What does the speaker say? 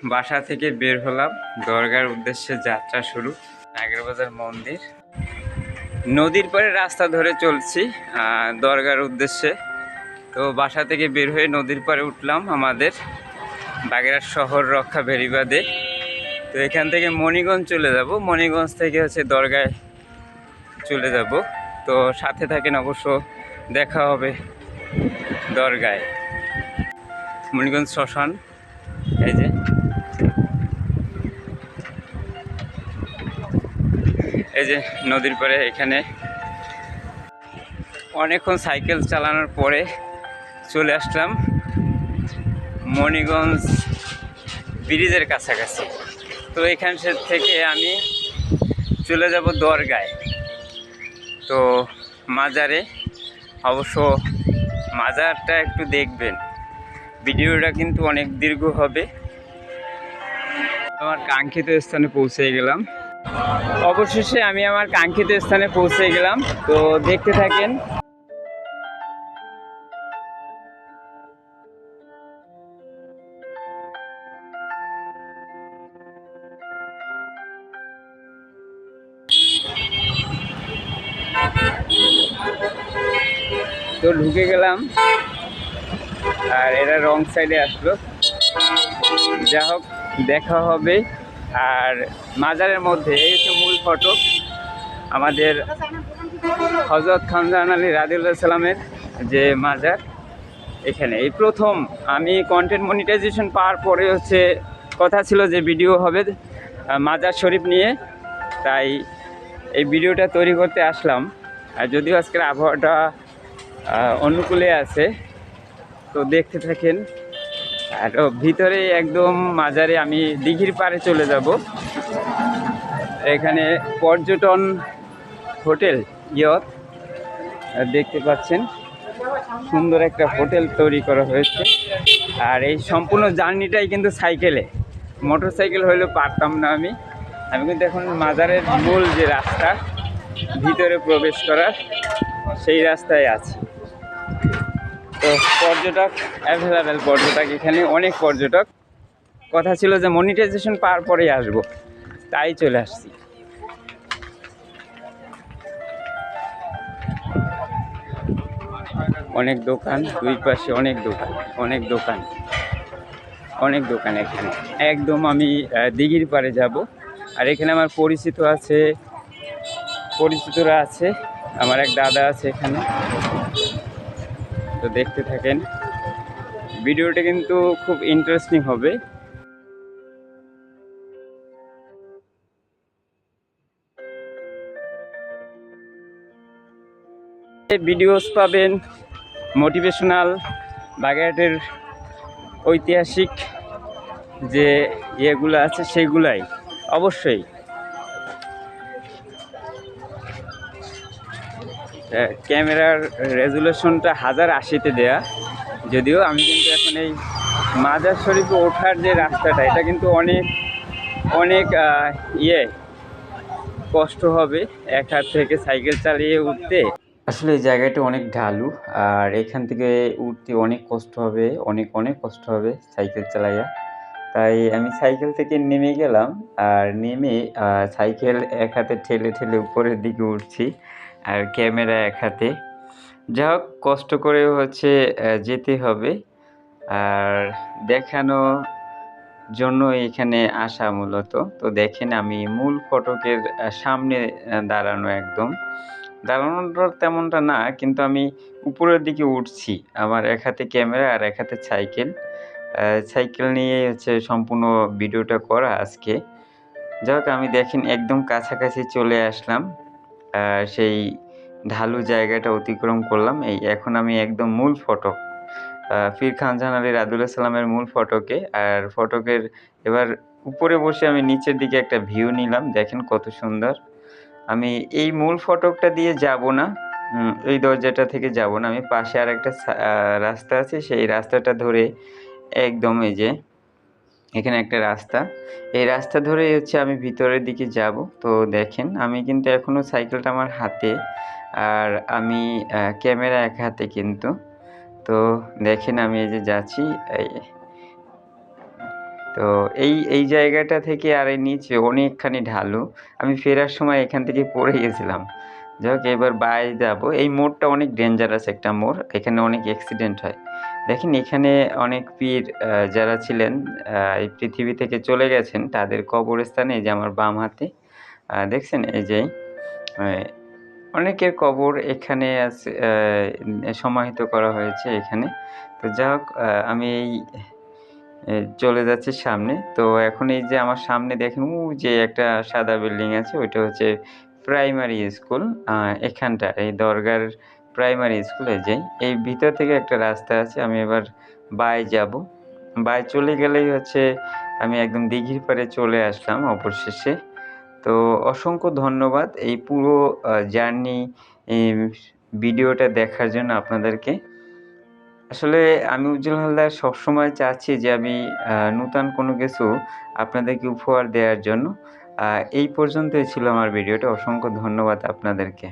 বাসা থেকে বের হলাম। দরগার উদ্দেশ্যে যাত্রা শুরু। নাগেরবাজার মন্দির। নদীর পরে রাস্তা ধরে চলছি দরগার উদ্দেশ্যে। তো বাসা থেকে বের হয়ে নদীর পাড়ে উঠলাম আমাদের বাগেরহাট শহর রক্ষা বেরিবাদে তো এখান থেকে মণিগঞ্জ চলে যাব। মণিগঞ্জ থেকে হচ্ছে দরগায় চলে যাব। তো সাথে থাকেন অবশ্য দেখা হবে দরগায়। মণিগঞ্জ শ্মশান, এই যে। এই যে নদীর পাড়ে এখানে। অনেকক্ষণ সাইকেল চালানোর পরে চলে আসলাম মণিগঞ্জ ব্রিজের কাছাকাছি। তো এখান থেকে আমি চলে যাব দরগায়। তো মাজারে অবশ্য মাজারটা একটু দেখবেন। ভিডিওটা কিন্তু অনেক দীর্ঘ হবে। আমার কাঙ্ক্ষিত স্থানে পৌঁছে গেলাম। অবশেষে আমি আমার কাঙ্ক্ষিত স্থানে পৌঁছে গেলাম। তো দেখতে থাকেন। তো ঢুকে গেলাম। আর এরা রং সাইডে আসলো। যা হোক দেখা হবে। আর মাজারের মধ্যে এই হচ্ছে মূল ফটক আমাদের হজরত খানজাহান আলী রাদিউল্লাহ সালামের যে মাজার এখানে। এই প্রথম আমি কন্টেন্ট মনিটাইজেশন পাওয়ার পরে হচ্ছে কথা ছিল যে ভিডিও হবে মাজার শরীফ নিয়ে। তাই এই ভিডিওটা তৈরি করতে আসলাম। আর যদিও আজকের আবহাওয়াটা অনুকূলে আছে, তো দেখতে থাকেন। আর ভিতরে একদম মাজারে আমি দিঘির পাড়ে চলে যাব। এখানে পর্যটন হোটেল, ইয়ত দেখতে পাচ্ছেন, সুন্দর একটা হোটেল তৈরি করা হয়েছে। আর এই সম্পূর্ণ জার্নিটাই কিন্তু সাইকেলে। মোটর সাইকেল হইলেও পারতাম না আমি। আমি কিন্তু এখন মাজারের মূল যে রাস্তা, ভিতরে প্রবেশ করার, সেই রাস্তায় আছি। তো পর্যটক অ্যাভেলেবেল পর্যটক এখানে অনেক পর্যটক। কথা ছিল যে মনিটাইজেশন পাওয়ার পরেই আসব। তাই চলে আসছি। অনেক দোকান, দুই পাশে অনেক দোকান অনেক দোকান। অনেক দোকান এখানে। একদম আমি দিঘির পাড়ে যাব। আর এখানে আমার পরিচিত আছে, পরিচিতরা আছে। আমার এক দাদা আছে এখানে। তো দেখতে থাকেন। ভিডিওটা কিন্তু খুব ইন্টারেস্টিং হবে। ভিডিওস পাবেন মোটিভেশনাল বাগেরহাটের ঐতিহাসিক যে ইয়েগুলো আছে, সেগুলাই। অবশ্যই। ক্যামেরার রেজুলেশনটা হাজার আশিতে দেয়া। যদিও আমি কিন্তু এখন এই মাজার শরীফে ওঠার যে রাস্তাটা, এটা কিন্তু অনেক অনেক ইয়ে কষ্ট হবে এক হাত থেকে সাইকেল চালিয়ে উঠতে। আসলে এই জায়গাটা অনেক ঢালু, আর এখান থেকে উঠতে অনেক কষ্ট হবে, অনেক অনেক কষ্ট হবে সাইকেল চালাইয়া। তাই আমি সাইকেল থেকে নেমে গেলাম, আর নেমে সাইকেল এক হাতে ঠেলে ঠেলে উপরের দিকে উঠছি। আর ক্যামেরা এক হাতে। যা হোক কষ্ট করে হচ্ছে যেতে হবে। আর দেখানো জন্য এখানে আসা মূলত। তো দেখেন, আমি মূল ফটকের সামনে দাঁড়ানো একদম। দাঁড়ানোটা তেমনটা না, কিন্তু আমি উপরের দিকে উঠছি। আমার এক হাতে ক্যামেরা আর এক হাতে সাইকেল। সাইকেল নিয়ে হচ্ছে সম্পূর্ণ ভিডিওটা করা আজকে। যাই হোক আমি দেখেন, একদম কাছাকাছি চলে আসলাম। সেই ঢালু জায়গাটা অতিক্রম করলাম। এই এখন আমি একদম মূল ফটক। আহ, পীর খানজাহান আলী রাদুল্লাহ সাল্লামের মূল ফটকে। আর ফটকের এবার উপরে বসে আমি নিচের দিকে একটা ভিউ নিলাম। দেখেন কত সুন্দর। আমি এই মূল ফটকটা দিয়ে যাব না। এই দরজাটা থেকে যাব না। আমি পাশে আর একটা রাস্তা আছে। সেই রাস্তাটা ধরে একদম এই যে এখানে একটা রাস্তা। এই রাস্তা ধরেই হচ্ছে আমি ভিতরের দিকে যাব। তো দেখেন আমি কিন্তু এখনও সাইকেলটা আমার হাতে। আর আমি ক্যামেরা এক হাতে কিন্তু। তো দেখেন আমি এই যে যাচ্ছি, এই তো এই এই জায়গাটা থেকে আর এই নিচে অনেকখানি ঢালু। আমি ফেরার সময় এখান থেকে পড়ে গেছিলাম। যাই হোক, এবার বাইরে যাব। এই মোড়টা অনেক ডেঞ্জারাস একটা মোড়। এখানে অনেক অ্যাক্সিডেন্ট হয়। দেখেন এখানে অনেক পীর যারা ছিলেন এই পৃথিবী থেকে চলে গেছেন, তাদের কবরস্থানে এই যে আমার বাম হাতে দেখছেন এই যে অনেকের কবর এখানে আছে সমাহিত করা হয়েছে এখানে। তো যা হোক আমি এই চলে যাচ্ছি সামনে। তো এখন এই যে আমার সামনে দেখেন ও যে একটা সাদা বিল্ডিং আছে, ওইটা হচ্ছে প্রাইমারি স্কুল এখানটা এই দরগার প্রাইমারি স্কুলে যাই। এই ভিতর থেকে একটা রাস্তা আছে, আমি এবার বাই যাব। বাই চলে গেলেই হচ্ছে, আমি একদম দিঘির পাড়ে চলে আসলাম অবশেষে তো অসংখ্য ধন্যবাদ এই পুরো জার্নি ভিডিওটা দেখার জন্য আপনাদেরকে। আসলে আমি উজ্জ্বল হালদার সবসময় চাচ্ছি যে আমি নূতন কোনো কিছু আপনাদেরকে উপহার দেওয়ার জন্য। এই পর্যন্তই ছিল আমার ভিডিওটা। অসংখ্য ধন্যবাদ আপনাদেরকে।